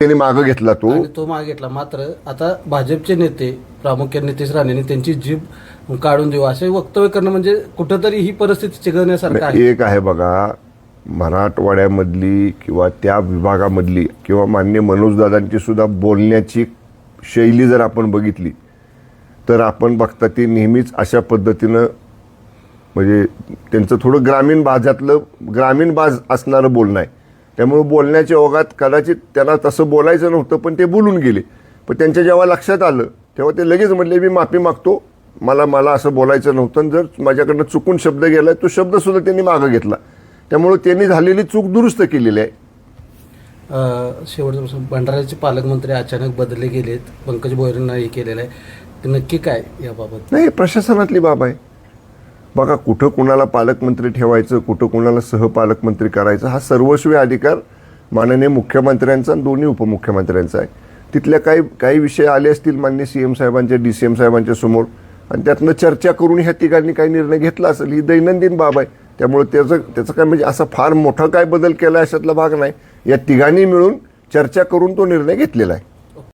त्यांनी मागं घेतला तो. आणि तो मागे घेतला. मात्र आता भाजपचे नेते प्रामुख्याने नितेश राणेंनी त्यांची जीभ काढून देऊ असे वक्तव्य करणं म्हणजे कुठंतरी ही परिस्थिती चिघळण्यासारखं आहे. एक आहे बघा मराठवाड्यामधली किंवा त्या विभागामधली किंवा मान्य मनोजदादांची सुद्धा बोलण्याची शैली जर आपण बघितली तर आपण बघता ते नेहमीच अशा पद्धतीनं म्हणजे त्यांचं थोडं ग्रामीण भागातलं ग्रामीण बाज असणारं बोलणं आहे. त्यामुळे बोलण्याच्या ओघात कदाचित त्यांना तसं बोलायचं नव्हतं पण ते बोलून गेले. पण त्यांच्या जेव्हा लक्षात आलं तेव्हा ते लगेच म्हणले मी माफी मागतो. मला मला असं बोलायचं नव्हतं. आणि जर माझ्याकडनं चुकून शब्द गेला तो शब्दसुद्धा त्यांनी मागं घेतला. त्यामुळे त्यांनी झालेली चूक दुरुस्त केलेली आहे. शेवटचं प्रश्न. भंडाऱ्याचे पालकमंत्री अचानक बदलले गेलेत. पंकज भोयरेंना हे केलेलं आहे. नक्की काय याबाबत? नाही प्रशासनातली बाब आहे. बघा कुठं कुणाला पालकमंत्री ठेवायचं कुठं कुणाला सहपालकमंत्री करायचं हा सर्वस्वी अधिकार माननीय मुख्यमंत्र्यांचा आणि दोन्ही उपमुख्यमंत्र्यांचा आहे. तिथल्या काही काही विषय आले असतील मान्य सी एम साहेबांच्या डी सी एम साहेबांच्या समोर आणि त्यातनं चर्चा करून ह्या तिघांनी काही निर्णय घेतला असेल ही दैनंदिन बाब आहे. त्यामुळे त्याचं त्याचं काय म्हणजे असा फार मोठा काय बदल केला अशातला भाग नाही. या तिघांनी मिळून चर्चा करून तो निर्णय घेतलेला आहे.